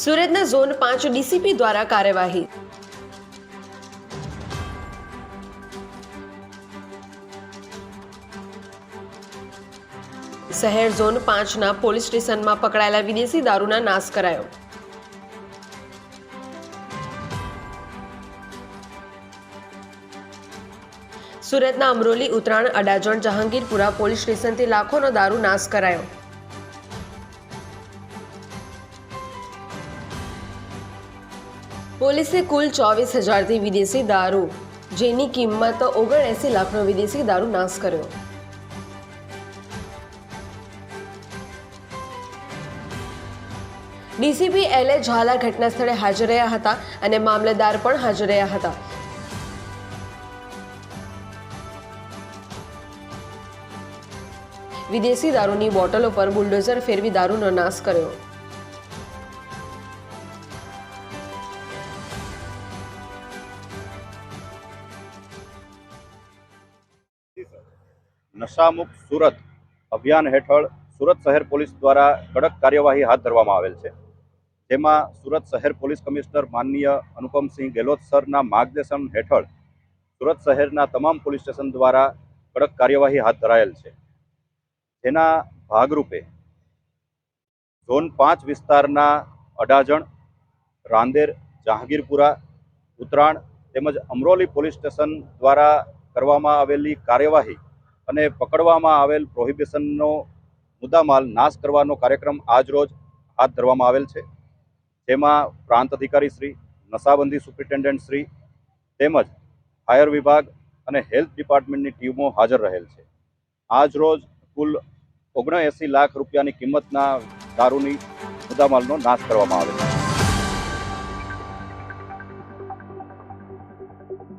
સુરતના ઝોન પાંચ ડીસીપી દ્વારા કાર્યવાહી. શહેર ઝોન પાંચના પોલીસ સ્ટેશનમાં પકડાયેલા વિદેશી દારૂના નાશ કરાયો. સુરતના અમરોલી ઉત્તરાયણ અડાજણ જહાંગીરપુરા પોલીસ સ્ટેશનથી લાખોનો દારૂ નાશ કરાયો. પોલીસે કુલ ચોવીસ હજારથી વિદેશી દારૂ, જેની કિંમત ઓગણએંસી લાખનો વિદેશી દારૂ નાશ કર્યો. ડીસીપી એલ એ ઝાલા ઘટના સ્થળે હાજર રહ્યા હતા અને મામલતદાર પણ હાજર રહ્યા હતા. વિદેશી દારૂની બોટલો પર બુલડોઝર ફેરવી દારૂનો નાશ કર્યો. નશામુક્ત સુરત અભિયાન હેઠળ સુરત શહેર પોલીસ દ્વારા કડક કાર્યવાહી હાથ ધરવામાં આવેલ છે. જેમાં સુરત શહેર પોલીસ કમિશનર માનનીય અનુપમસિંહ ગેહલોત સરના માર્ગદર્શન હેઠળ સુરત શહેરના તમામ પોલીસ સ્ટેશન દ્વારા કડક કાર્યવાહી હાથ ધરાયેલ છે. જેના ભાગરૂપે ઝોન પાંચ વિસ્તારના અડાજણ, રાંદેર, જહાંગીરપુરા, ઉત્તરાયણ તેમજ અમરોલી પોલીસ સ્ટેશન દ્વારા કરવામાં આવેલી કાર્યવાહી અને પકડવામાં આવેલ પ્રોહિબિશનનો મુદ્દામાલ નાશ કરવાનો કાર્યક્રમ આજરોજ હાથ ધરવામાં આવેલ છે. જેમાં પ્રાંત અધિકારી શ્રી, નશાબંધી સુપ્રિન્ટેન્ડન્ટ શ્રી તેમજ ફાયર વિભાગ અને હેલ્થ ડિપાર્ટમેન્ટની ટીમો હાજર રહેલ છે. આજરોજ કુલ ઓગણએંસી લાખ રૂપિયાની કિંમતના દારૂની મુદ્દામાલનો નાશ કરવામાં આવેલ છે.